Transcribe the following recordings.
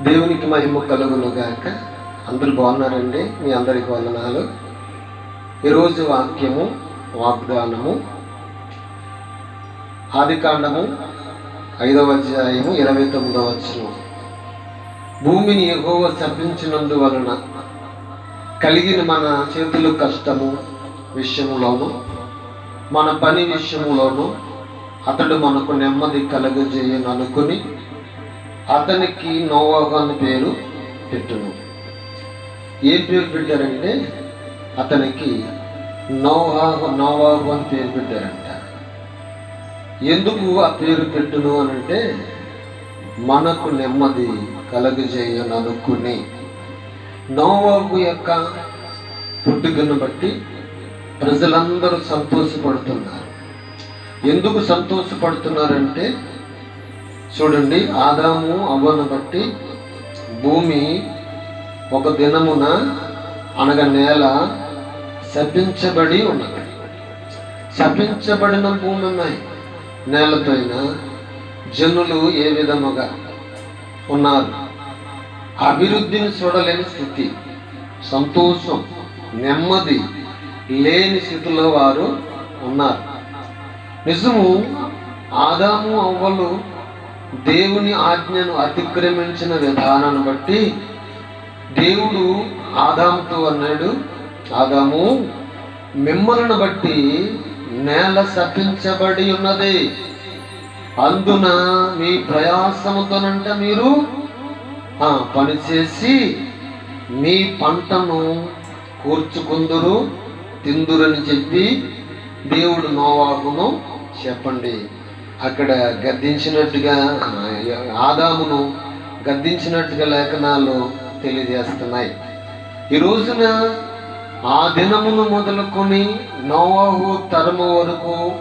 దేవునికి మహిమ కలుగును గాక. అందరూ బాగున్నారండి? మీ అందరికి వందనాలు. ఈరోజు వాక్యము వాగ్దానము ఆదికాండము ఐదవ అధ్యాయము ఇరవై తొమ్మిదవ వచనం. భూమిని ఎగోవ శపించినందువలన కలిగిన మన చేతులు కష్టము విషయంలోను మన పని విషయంలోను అతడు మనకు నెమ్మది కలుగజేయను అనుకుని అతనికి నోవాహు అని పేరు పెట్టును. ఏం పేరు పెట్టారంటే అతనికి నోవాహు నోవాహు అని పేరు పెట్టారంట. ఎందుకు ఆ పేరు పెట్టును అని అంటే మనకు నెమ్మది కలుగజేయను అనుకుని నోవాహు యొక్క పుట్టుకను బట్టి ప్రజలందరూ సంతోషపడుతున్నారు. ఎందుకు సంతోషపడుతున్నారంటే చూడండి ఆదాము అవ్వను బట్టి భూమి ఒక దినమున అనగా నేల శపించబడి ఉన్నది. శపించబడిన భూమి ఉన్నాయి నేలపైన జనులు ఏ విధముగా ఉన్నారు? అభివృద్ధిని చూడలేని స్థితి సంతోషం నెమ్మది లేని స్థితిలో వారు ఉన్నారు. నిజము ఆదాము అవ్వలు దేవుని ఆజ్ఞను అతిక్రమించిన విధానాన్ని బట్టి దేవుడు ఆదాముతో అన్నాడు ఆదాము మిమ్మల్ని బట్టి నేల శపించబడి ఉన్నది. అందున మీ ప్రయాసముతోనంట మీరు పనిచేసి మీ పంటను కూర్చుకుందురు తిందురని చెప్పి దేవుడు నోవాకును చెప్పండి. అక్కడ గద్దించినట్టుగా ఆదామును గద్దించినట్టుగా లేఖనాలు తెలియజేస్తున్నాయి. ఈ రోజున ఆ దినమును మొదలుకొని నోవాహు తరము వరకు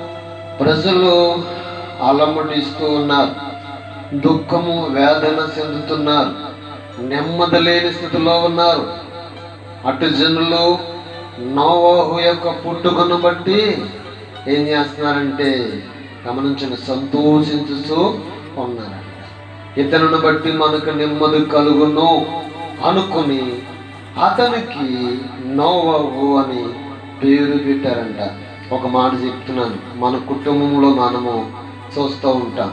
ప్రజలు అలమటిస్తూ ఉన్నారు. దుఃఖము వేదన చెందుతున్నారు. నెమ్మది లేని స్థితిలో ఉన్నారు. అటు జనులు నోవాహు యొక్క పుట్టుకను బట్టి ఏం చేస్తున్నారంటే గమనించిన సంతోషించుతూ ఉన్నారంట. ఇతరుని బట్టి మనకు నెమ్మది కలుగును అనుకుని అతనికి నోవవు అని పేరు పెట్టారంట. ఒక మాట చెప్తున్నాను మన కుటుంబంలో మనము చూస్తూ ఉంటాం.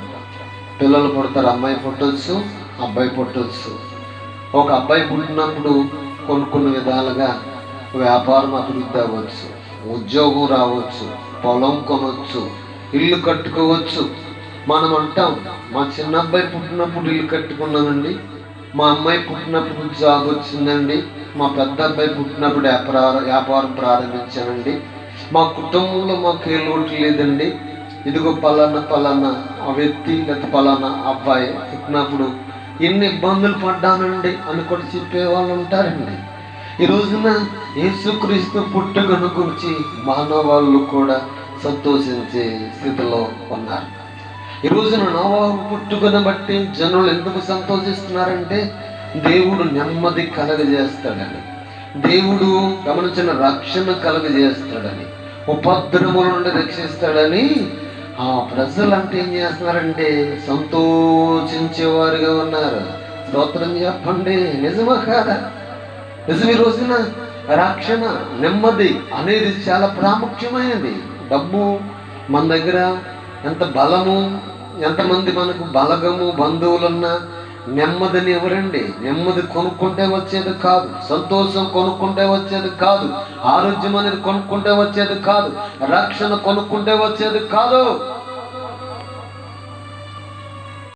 పిల్లలు పుడతారు అమ్మాయి పుట్టవచ్చు అబ్బాయి పుట్టవచ్చు ఒక అబ్బాయి పుట్టినప్పుడు కొన్ని కొన్ని విధాలుగా వ్యాపారం అభివృద్ధి అవ్వచ్చు ఉద్యోగం రావచ్చు పొలం కొనవచ్చు ఇల్లు కట్టుకోవచ్చు. మనం అంటాం మా చిన్న అబ్బాయి పుట్టినప్పుడు ఇల్లు కట్టుకున్నానండి. మా అమ్మాయి పుట్టినప్పుడు జాబ్ వచ్చిందండి. మా పెద్ద అబ్బాయి పుట్టినప్పుడు వ్యాపార వ్యాపారం ప్రారంభించానండి. మా కుటుంబంలో మాకు ఏ లోటు లేదండి. ఇదిగో పలానా పలానా ఆ వ్యక్తి లేకపోతే పలానా అబ్బాయి పుట్టినప్పుడు ఎన్ని ఇబ్బందులు పడ్డానండి అని కూడా చెప్పే వాళ్ళు ఉంటారండి. ఈ రోజున యేసుక్రీస్తు పుట్టుకను గురించి మానవాళ్ళు కూడా సంతోషించే స్థితిలో ఉన్నారు. ఈ రోజున నోవాహు పుట్టుకుని బట్టి జనులు ఎందుకు సంతోషిస్తున్నారంటే దేవుడు నెమ్మది కలగజేస్తాడని. దేవుడు గమనించిన రక్షణ కలగజేస్తాడని ఉపద్రముల నుండి రక్షిస్తాడని ఆ ప్రజలు అంటే ఏం చేస్తున్నారంటే సంతోషించేవారుగా ఉన్నారు. స్తోత్రం చెప్పండి. నిజమా కాదా? నిజం ఈ రోజున రక్షణ నెమ్మది అనేది చాలా ప్రాముఖ్యమైనది. డబ్బు మన దగ్గర ఎంత బలము ఎంతమంది మనకు బలగము బంధువులున్నా నెమ్మదిని ఎవరండి నెమ్మది కొనుక్కుంటే వచ్చేది కాదు. సంతోషం కొనుక్కుంటే వచ్చేది కాదు. ఆరోగ్యం అనేది కొనుక్కుంటే వచ్చేది కాదు. రక్షణ కొనుక్కుంటే వచ్చేది కాదు.